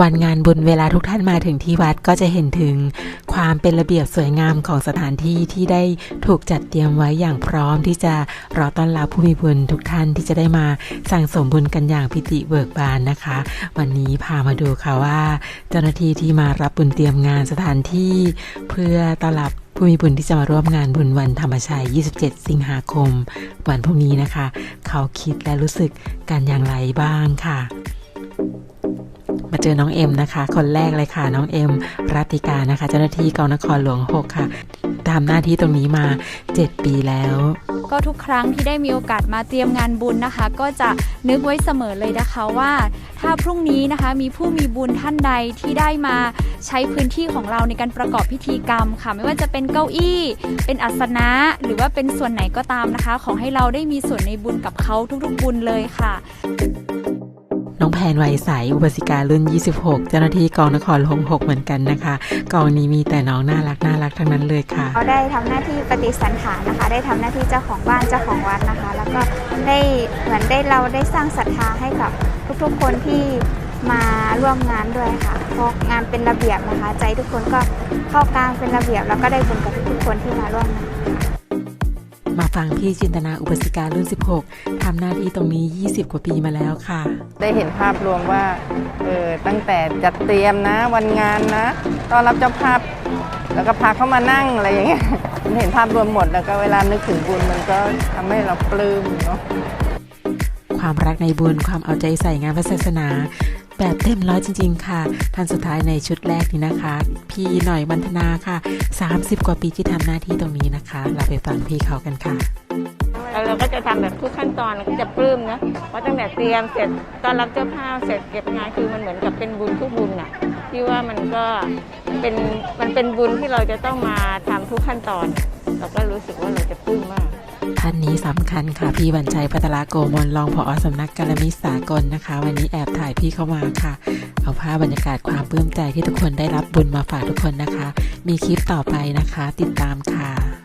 วันงานบุญเวลาทุกท่านมาถึงที่วัดก็จะเห็นถึงความเป็นระเบียบสวยงามของสถานที่ที่ได้ถูกจัดเตรียมไว้อย่างพร้อมที่จะรอต้อนรับผู้มีบุญทุกท่านที่จะได้มาสั่งสมบุญกันอย่างพิติเบิกบานนะคะ วันนี้พามาดูค่ะว่า เจ้าหน้าที่ที่มารับบุญเตรียมงานสถานที่ เพื่อต้อนรับผู้มีบุญที่จะมาร่วมงานบุญวันธรรมชัย 27 สิงหาคม วันพรุ่งนี้นะคะ เขาคิดและรู้สึกกันอย่างไรบ้างค่ะ มาเจอน้องเอ็มนะคะ คนแรกเลยค่ะน้องเอ็มรัติกานะคะ เจ้าหน้าที่กองนครหลวง 6 ค่ะทำหน้าที่ตรงนี้มา 7 ปีแล้ว ก็ทุกครั้งที่ได้มีโอกาสมาเตรียมงานบุญนะคะ ก็จะนึกไว้เสมอเลยนะคะว่า ถ้าพรุ่งนี้นะคะมีผู้มีบุญท่านใดที่ได้มาใช้พื้นที่ของเราในการประกอบพิธีกรรมค่ะ ไม่ว่าจะเป็นเก้าอี้ เป็นอาสนะ หรือว่าเป็นส่วนไหนก็ตามนะคะ ขอให้เราได้มีส่วนในบุญกับเขาทุกๆบุญเลยค่ะ น้องแพนวัยใสอุบาสิการุ่น 26 เจ้าหน้าที่กองนครหลวง6เหมือนกันนะคะ กองนี้มีแต่น้องน่ารักน่ารักทั้งนั้นเลยค่ะเขาได้ทำหน้าที่ปฏิสันถานนะคะ ได้ทำหน้าที่เจ้าของบ้านเจ้าของวัดนะคะ แล้วก็ได้เหมือนได้เราได้สร้างศรัทธาให้กับทุกๆคนที่มาร่วมงานด้วยค่ะเพราะงานเป็นระเบียบนะคะ ใจทุกคนก็เข้ากลางเป็นระเบียบ แล้วก็ได้บุญกับทุกๆคนที่มาร่วมงาน ฟังพี่จินตนาอุบาสิการุ่น 16ทำหน้าที่ตรงนี้ 20 กว่าปีมาแล้วค่ะ ได้เห็นภาพรวมว่าเออตั้งแต่จัดเตรียมนะวันงานนะต้อนรับเจ้าภาพ แล้วก็พาเข้ามานั่งอะไรอย่างเงี้ยมันเห็นภาพรวมหมดแล้วก็เวลานึกถึงบุญมันก็ทำให้เราปลื้มเนาะความรักในบุญความเอาใจใส่งานพระศาสนา แบบเต็มร้อยจริง ๆ ค่ะ ท่านสุดท้ายในชุดแรกนี้นะคะ พี่หน่อยวันธนาค่ะ 30 กว่าปีที่ทำหน้าที่ตรงนี้นะคะ เราไปฟังพี่เขากันค่ะแล้วเราก็จะทำแบบทุกขั้นตอนเราก็จะปลื้มนะเพราะตั้งแต่เตรียมเสร็จตอนรับเจ้าภาพเสร็จเก็บงานคือมันเหมือนกับเป็นบุญทุกบุญน่ะที่ว่ามันก็เป็นมันเป็นบุญที่เราจะต้องมาทำทุกขั้นตอน เราก็รู้สึกว่าเราจะปลื้มมาก ท่านนี้สำคัญค่ะ พี่วันชัยพัทราโกมลรองผอสำนักการมิตรสากลนะคะ วันนี้แอบถ่ายพี่เข้ามาค่ะ เอาภาพบรรยากาศความปลื้มใจที่ทุกคนได้รับบุญมาฝากทุกคนนะคะ มีคลิปต่อไปนะคะ ติดตามค่ะ